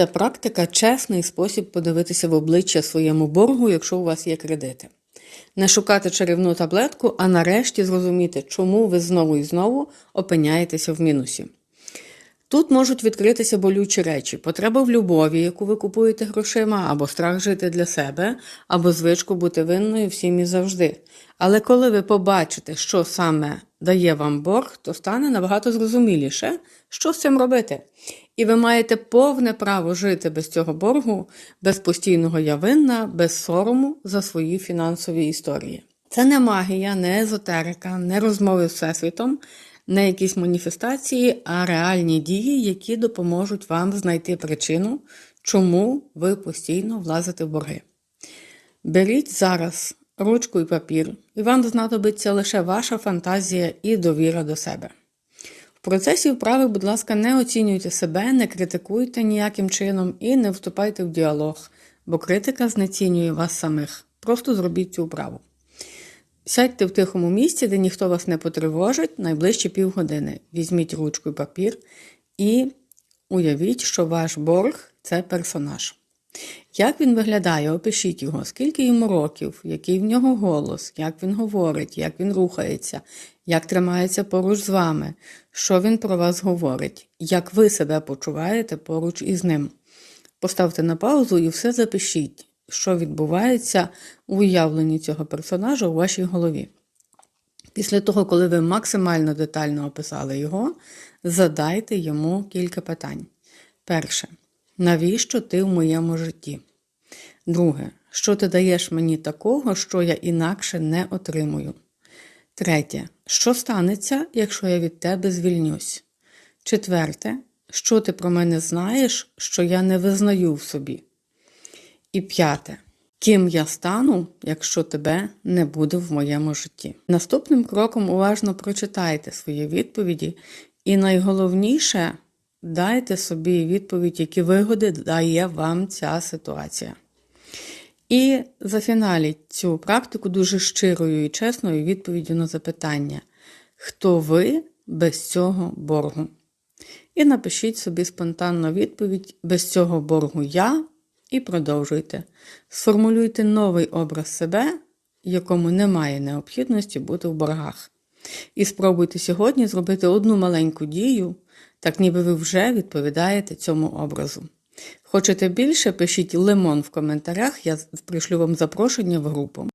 Це практика чесний спосіб подивитися в обличчя своєму боргу, якщо у вас є кредити. Не шукати чарівну таблетку, а нарешті зрозуміти, чому ви знову і знову опиняєтеся в мінусі. Тут можуть відкритися болючі речі: потреба в любові, яку ви купуєте грошима, або страх жити для себе, або звичку бути винною всім і завжди. Але коли ви побачите, що саме дає вам борг, то стане набагато зрозуміліше, що з цим робити. І ви маєте повне право жити без цього боргу, без постійного я винна, без сорому за свої фінансові історії. Це не магія, не езотерика, не розмови з всесвітом, не якісь маніфестації, а реальні дії, які допоможуть вам знайти причину, чому ви постійно влазите в борги. Беріть зараз ручку і папір, і вам знадобиться лише ваша фантазія і довіра до себе. В процесі вправи, будь ласка, не оцінюйте себе, не критикуйте ніяким чином і не вступайте в діалог, бо критика знецінює вас самих. Просто зробіть цю вправу. Сядьте в тихому місці, де ніхто вас не потривожить, найближчі півгодини. Візьміть ручку і папір і уявіть, що ваш борг це персонаж. Як він виглядає, опишіть його, скільки йому років, який в нього голос, як він говорить, як він рухається, як тримається поруч з вами, що він про вас говорить, як ви себе почуваєте поруч із ним. Поставте на паузу і все запишіть, що відбувається у уявленні цього персонажа у вашій голові. Після того, коли ви максимально детально описали його, задайте йому кілька питань. Перше. Навіщо ти в моєму житті? Друге. Що ти даєш мені такого, що я інакше не отримую? Третє. Що станеться, якщо я від тебе звільнюсь? Четверте. Що ти про мене знаєш, що я не визнаю в собі? І п'яте. Ким я стану, якщо тебе не буде в моєму житті? Наступним кроком уважно прочитайте свої відповіді, і найголовніше дайте собі відповідь, які вигоди дає вам ця ситуація. І зафіналіть цю практику дуже щирою і чесною відповіддю на запитання, хто ви без цього боргу? І напишіть собі спонтанно відповідь без цього боргу я і продовжуйте. Сформулюйте новий образ себе, якому немає необхідності бути в боргах. І спробуйте сьогодні зробити одну маленьку дію, так ніби ви вже відповідаєте цьому образу. Хочете більше, пишіть лимон в коментарях, я пришлю вам запрошення в групу.